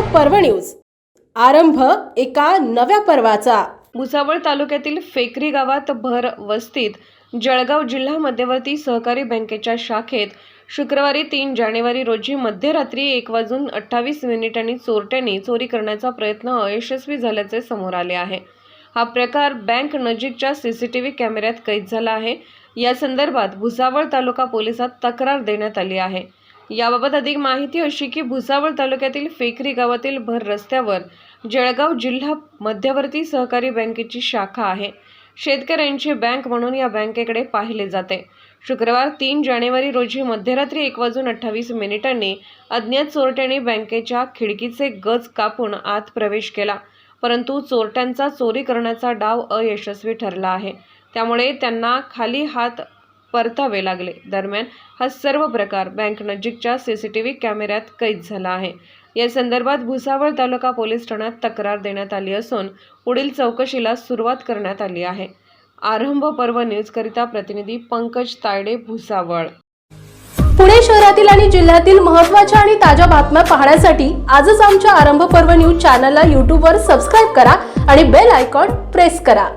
पर्व न्यूज. आरंभ एका नव्या पर्वाचा. भुसावळ तालुक्यातील फेकरी गावात भर वस्तीत जळगाव जिल्हा मध्यवर्ती सहकारी बँकेच्या शाखेत शुक्रवारी तीन जानेवारी रोजी मध्यरात्री एक वाजून अठ्ठावीस मिनिटांनी चोरट्यांनी चोरी करण्याचा प्रयत्न अयशस्वी झाल्याचे समोर आले आहे. हा प्रकार बँक नजीकच्या सी सी टी व्ही कॅमेऱ्यात कैद झाला आहे. या संदर्भात भुसावळ तालुका पोलिसात तक्रार देण्यात आली आहे. याबाबत अधिक माहिती अशी की भुसावळ तालुक्यातील फेकरी गावातील भर रस्त्यावर जळगाव जिल्हा मध्यवर्ती सहकारी बँकेची शाखा आहे. शेतकऱ्यांची बँक म्हणून या बँकेकडे पाहिले जाते. शुक्रवार तीन जानेवारी रोजी मध्यरात्री एक वाजून अठ्ठावीस मिनिटांनी अज्ञात चोरट्यांनी बँकेच्या खिडकीचे गज कापून आत प्रवेश केला. परंतु चोरट्यांचा चोरी करण्याचा डाव अयशस्वी ठरला आहे. त्यामुळे त्यांना खाली हात परतावे लागले. दरम्यान हा सर्व प्रकार बँक नजीकच्या व्ही कॅमेऱ्यात कैद झाला आहे. या संदर्भात भुसावळ तालुका पोलीस ठाण्यात तक्रार देण्यात आली असून पुढील चौकशीला सुरुवात करण्यात आली आहे. आरंभ पर्व न्यूजकरिता प्रतिनिधी पंकज तायडे भुसावळ. पुणे शहरातील आणि जिल्ह्यातील महत्त्वाच्या आणि ताज्या बातम्या पाहण्यासाठी आजच आमच्या आरंभ पर्व न्यूज चॅनलला यूट्यूबवर सबस्क्राईब करा आणि बेल आयकॉन प्रेस करा.